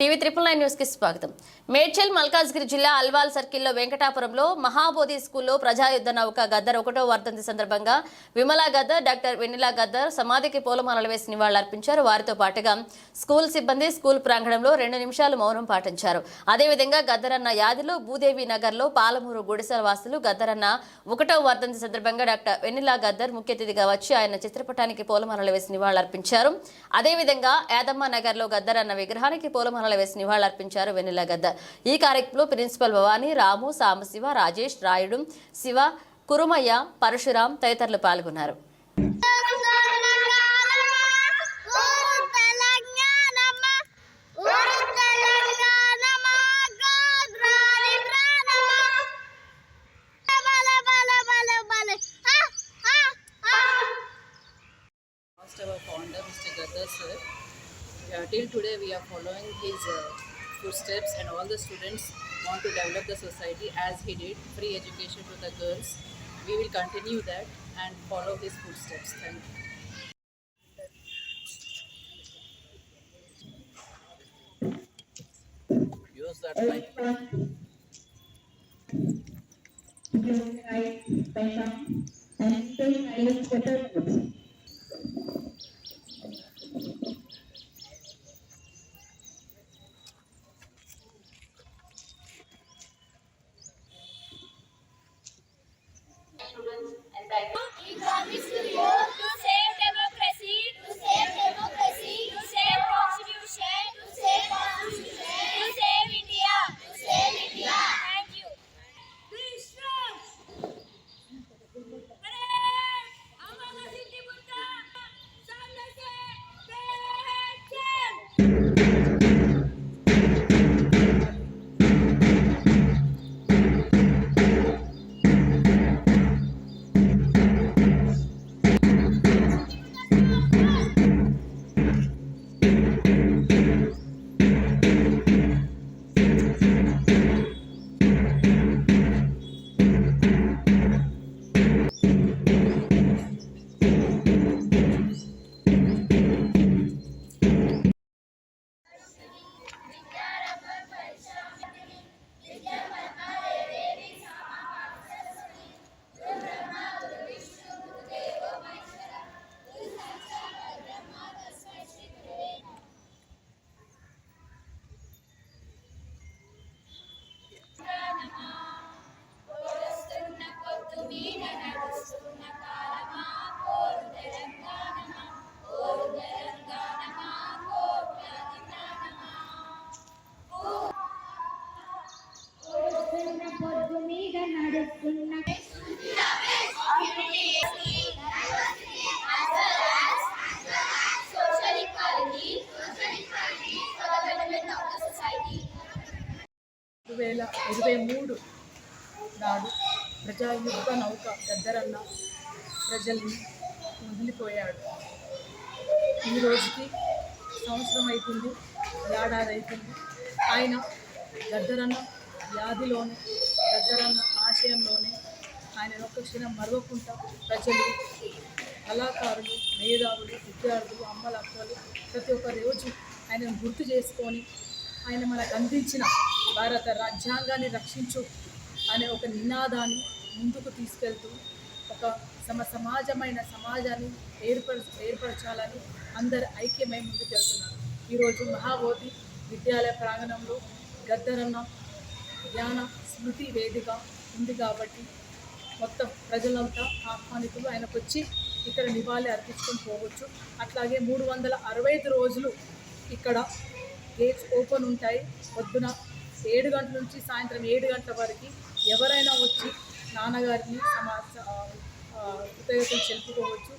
TV triple nine న్యూస్కి స్వాగతం. మేడ్చల్ మల్కాజ్గిరి జిల్లా అల్వాల్ సర్కిల్లో వెంకటాపురంలో మహాబోధి స్కూల్లో ప్రజాయుద్ధ నౌక గద్దర్ ఒకటో వర్ధంతి సందర్భంగా విమలా గద్దర్ డాక్టర్ వెన్నెలా గద్దర్ సమాధికి పూలమాలలు వేసి నివాళులర్పించారు. వారితో పాటుగా స్కూల్ సిబ్బంది స్కూల్ ప్రాంగణంలో రెండు నిమిషాలు మౌనం పాటించారు. అదేవిధంగా గద్దరన్న యాదిలో భూదేవి నగర్లో పాలమూరు గుడిసెల వాసులు గద్దరన్న ఒకటో వర్ధంతి సందర్భంగా డాక్టర్ వెన్నెలా గద్దర్ ముఖ్య అతిథిగా వచ్చి ఆయన చిత్రపటానికి పూలమాలలు వేసి నివాళులర్పించారు. అదేవిధంగా యాదమ్మ నగర్లో గద్దర్ అన్న విగ్రహానికి పూలమాలలు వేసి నివాళులర్పించారు వెన్నెల గద్ద ఈ కార్యక్రమంలో ప్రిన్సిపల్ భవానీ రాము సాంబశివ రాజేష్ రాయుడు శివ కురుమయ్య పరశురాం తదితరులు పాల్గొన్నారు founder, Mr. Sir. Uh, till today, we are following his uh, footsteps, and all the students want to develop the society as he did, free education to the girls. We will continue that and follow his footsteps. Thank you. Use that mic. We రెండు వేల ఇరవై మూడు నాడు ప్రజాయుద్ధ నౌక గద్దరన్న ప్రజల్ని వదిలిపోయాడు. ఈ రోజుకి సంవత్సరం అవుతుంది ఏడాది అవుతుంది ఆయన గద్దరన్న వ్యాధిలోనే గద్దరన్న ఆశయంలోనే ఆయన ఒక్క క్షణం మరవకుండా ప్రజలు కళాకారులు మేధావులు విద్యార్థులు అమ్మల అక్కలు ప్రతి ఒక్క రోజు ఆయనను గుర్తు చేసుకొని ఆయన మనకు అందించిన భారత రాజ్యాంగాన్ని రక్షించు అనే ఒక నినాదాన్ని ముందుకు తీసుకెళ్తూ ఒక సమ సమాజమైన సమాజాన్ని ఏర్పర ఏర్పరచాలని అందరు ఐక్యమై ముందుకెళ్తున్నారు. ఈరోజు మహాబోధి విద్యాలయ ప్రాంగణంలో గద్దరన్న జ్ఞాన స్మృతి వేదిక ఉంది కాబట్టి మొత్తం ప్రజలంతా ఆహ్వానితులు. ఆయనకు వచ్చి ఇక్కడ నివాళి అర్పించుకొని పోవచ్చు. అట్లాగే మూడు వందల అరవై ఐదు రోజులు ఇక్కడ గేట్స్ ఓపెన్ ఉంటాయి. పొద్దున ఏడు గంటల నుంచి సాయంత్రం ఏడు గంటల వరకు ఎవరైనా వచ్చి నాన్నగారిని సమా కృతజ్ఞతలు చెప్పుకోవచ్చు